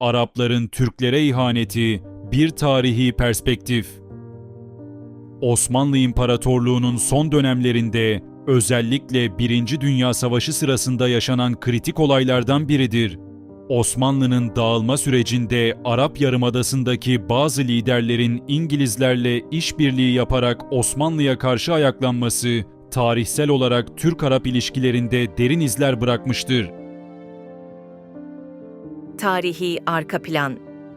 Arapların Türklere ihaneti, bir tarihi perspektif. Osmanlı İmparatorluğu'nun son dönemlerinde özellikle Birinci Dünya Savaşı sırasında yaşanan kritik olaylardan biridir. Osmanlı'nın dağılma sürecinde Arap Yarımadası'ndaki bazı liderlerin İngilizlerle işbirliği yaparak Osmanlı'ya karşı ayaklanması, tarihsel olarak Türk-Arap ilişkilerinde derin izler bırakmıştır. Tarihi arka plan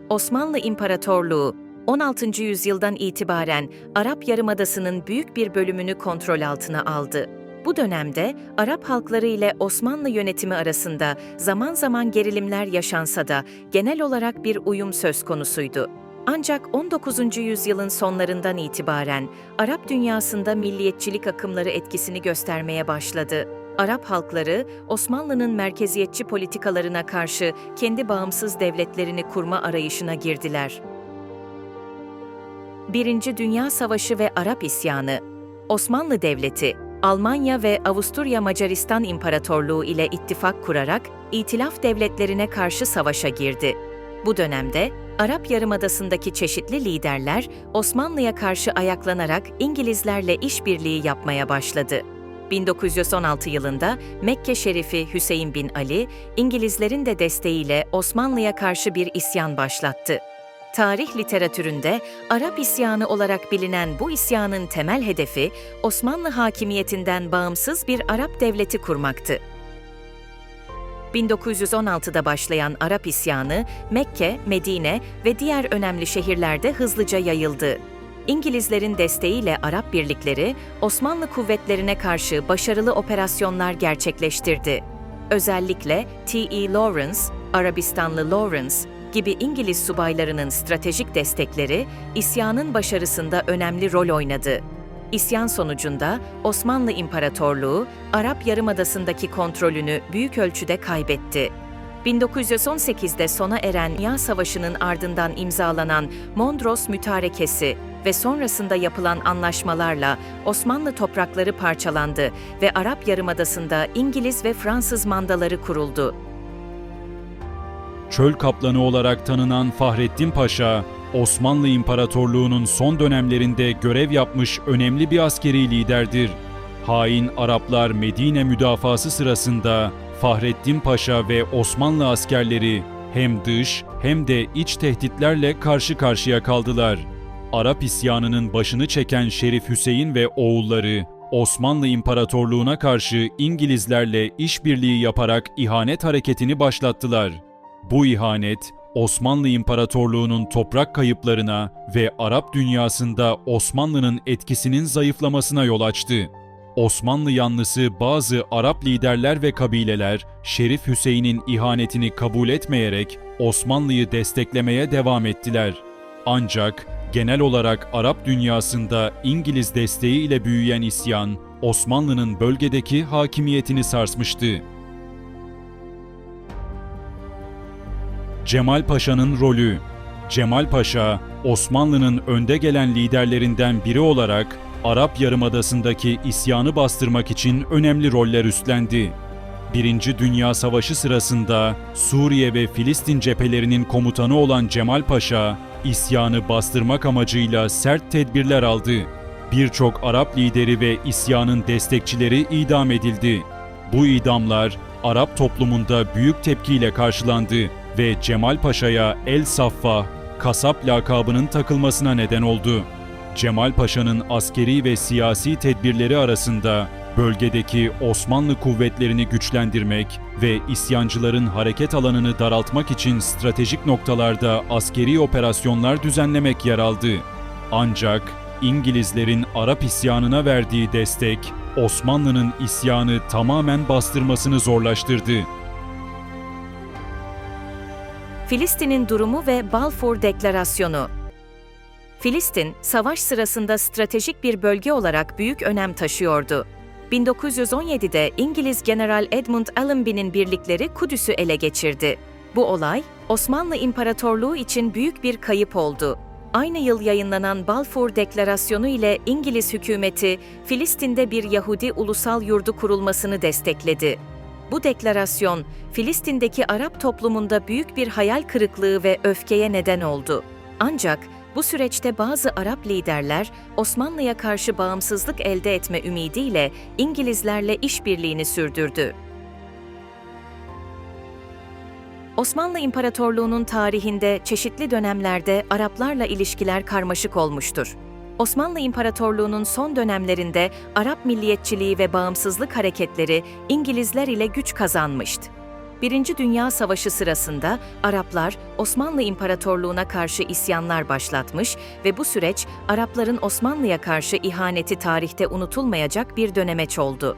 Osmanlı İmparatorluğu 16. yüzyıldan itibaren Arap Yarımadası'nın büyük bir bölümünü kontrol altına aldı. Bu dönemde Arap halkları ile Osmanlı yönetimi arasında zaman zaman gerilimler yaşansa da genel olarak bir uyum söz konusuydu. Ancak 19. yüzyılın sonlarından itibaren Arap dünyasında milliyetçilik akımları etkisini göstermeye başladı. Arap halkları Osmanlı'nın merkeziyetçi politikalarına karşı kendi bağımsız devletlerini kurma arayışına girdiler. Birinci Dünya Savaşı ve Arap İsyanı Osmanlı Devleti, Almanya ve Avusturya Macaristan İmparatorluğu ile ittifak kurarak İtilaf devletlerine karşı savaşa girdi. Bu dönemde Arap Yarımadası'ndaki çeşitli liderler Osmanlı'ya karşı ayaklanarak İngilizlerle işbirliği yapmaya başladı. 1916 yılında Mekke Şerifi Hüseyin bin Ali, İngilizlerin de desteğiyle Osmanlı'ya karşı bir isyan başlattı. Tarih literatüründe Arap isyanı olarak bilinen bu isyanın temel hedefi Osmanlı hakimiyetinden bağımsız bir Arap devleti kurmaktı. 1916'da başlayan Arap isyanı Mekke, Medine ve diğer önemli şehirlerde hızlıca yayıldı. İngilizlerin desteğiyle Arap birlikleri Osmanlı kuvvetlerine karşı başarılı operasyonlar gerçekleştirdi. Özellikle T.E. Lawrence, Arabistanlı Lawrence gibi İngiliz subaylarının stratejik destekleri isyanın başarısında önemli rol oynadı. İsyan sonucunda Osmanlı İmparatorluğu Arap Yarımadası'ndaki kontrolünü büyük ölçüde kaybetti. 1918'de sona eren Dünya Savaşı'nın ardından imzalanan Mondros Mütarekesi ve sonrasında yapılan anlaşmalarla Osmanlı toprakları parçalandı ve Arap Yarımadası'nda İngiliz ve Fransız mandaları kuruldu. Çöl kaplanı olarak tanınan Fahrettin Paşa, Osmanlı İmparatorluğu'nun son dönemlerinde görev yapmış önemli bir askeri liderdir. Hain Araplar Medine müdafası sırasında Fahrettin Paşa ve Osmanlı askerleri hem dış hem de iç tehditlerle karşı karşıya kaldılar. Arap isyanının başını çeken Şerif Hüseyin ve oğulları Osmanlı İmparatorluğu'na karşı İngilizlerle işbirliği yaparak ihanet hareketini başlattılar. Bu ihanet Osmanlı İmparatorluğu'nun toprak kayıplarına ve Arap dünyasında Osmanlı'nın etkisinin zayıflamasına yol açtı. Osmanlı yanlısı bazı Arap liderler ve kabileler Şerif Hüseyin'in ihanetini kabul etmeyerek Osmanlı'yı desteklemeye devam ettiler. Ancak genel olarak Arap dünyasında İngiliz desteği ile büyüyen isyan Osmanlı'nın bölgedeki hakimiyetini sarsmıştı. Cemal Paşa'nın rolü Cemal Paşa, Osmanlı'nın önde gelen liderlerinden biri olarak Arap Yarımadası'ndaki isyanı bastırmak için önemli roller üstlendi. Birinci Dünya Savaşı sırasında Suriye ve Filistin cephelerinin komutanı olan Cemal Paşa, isyanı bastırmak amacıyla sert tedbirler aldı. Birçok Arap lideri ve isyanın destekçileri idam edildi. Bu idamlar Arap toplumunda büyük tepkiyle karşılandı ve Cemal Paşa'ya El Saffa, kasap lakabının takılmasına neden oldu. Cemal Paşa'nın askeri ve siyasi tedbirleri arasında bölgedeki Osmanlı kuvvetlerini güçlendirmek ve isyancıların hareket alanını daraltmak için stratejik noktalarda askeri operasyonlar düzenlemek yer aldı. Ancak İngilizlerin Arap isyanına verdiği destek Osmanlı'nın isyanı tamamen bastırmasını zorlaştırdı. Filistin'in durumu ve Balfour Deklarasyonu Filistin, savaş sırasında stratejik bir bölge olarak büyük önem taşıyordu. 1917'de İngiliz General Edmund Allenby'nin birlikleri Kudüs'ü ele geçirdi. Bu olay, Osmanlı İmparatorluğu için büyük bir kayıp oldu. Aynı yıl yayınlanan Balfour Deklarasyonu ile İngiliz hükümeti Filistin'de bir Yahudi ulusal yurdu kurulmasını destekledi. Bu deklarasyon, Filistin'deki Arap toplumunda büyük bir hayal kırıklığı ve öfkeye neden oldu. Ancak bu süreçte bazı Arap liderler Osmanlı'ya karşı bağımsızlık elde etme ümidiyle İngilizlerle işbirliğini sürdürdü. Osmanlı İmparatorluğu'nun tarihinde çeşitli dönemlerde Araplarla ilişkiler karmaşık olmuştur. Osmanlı İmparatorluğu'nun son dönemlerinde Arap milliyetçiliği ve bağımsızlık hareketleri İngilizler ile güç kazanmıştı. Birinci Dünya Savaşı sırasında Araplar Osmanlı İmparatorluğu'na karşı isyanlar başlatmış ve bu süreç Arapların Osmanlı'ya karşı ihaneti tarihte unutulmayacak bir dönemeç oldu.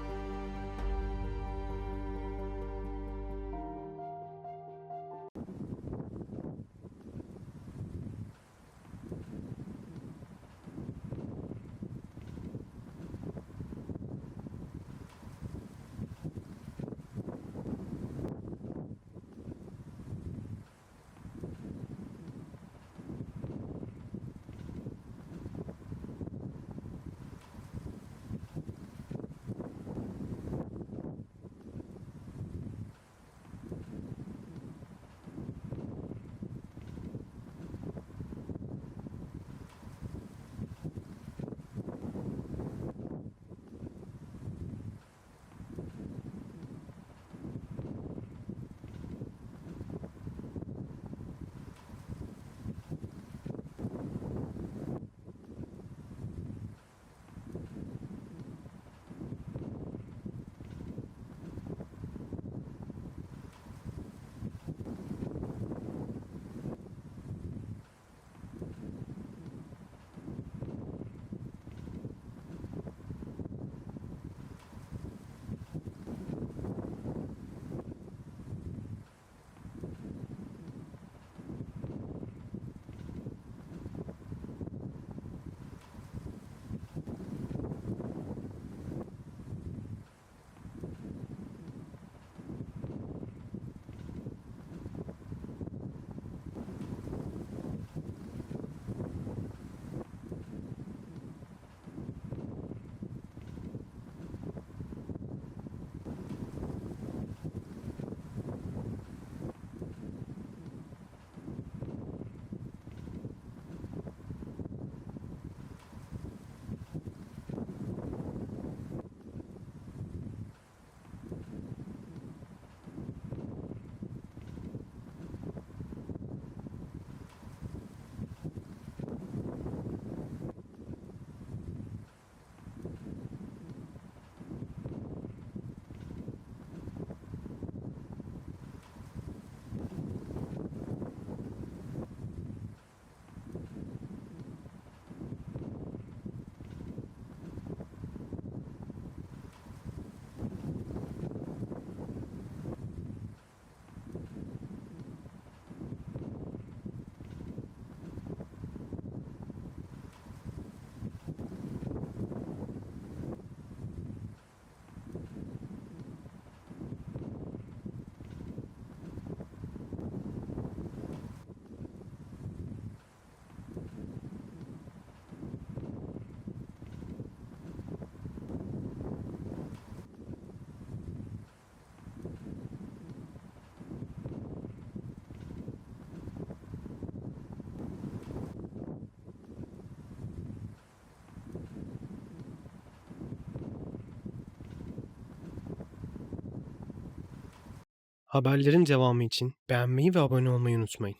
Haberlerin devamı için beğenmeyi ve abone olmayı unutmayın.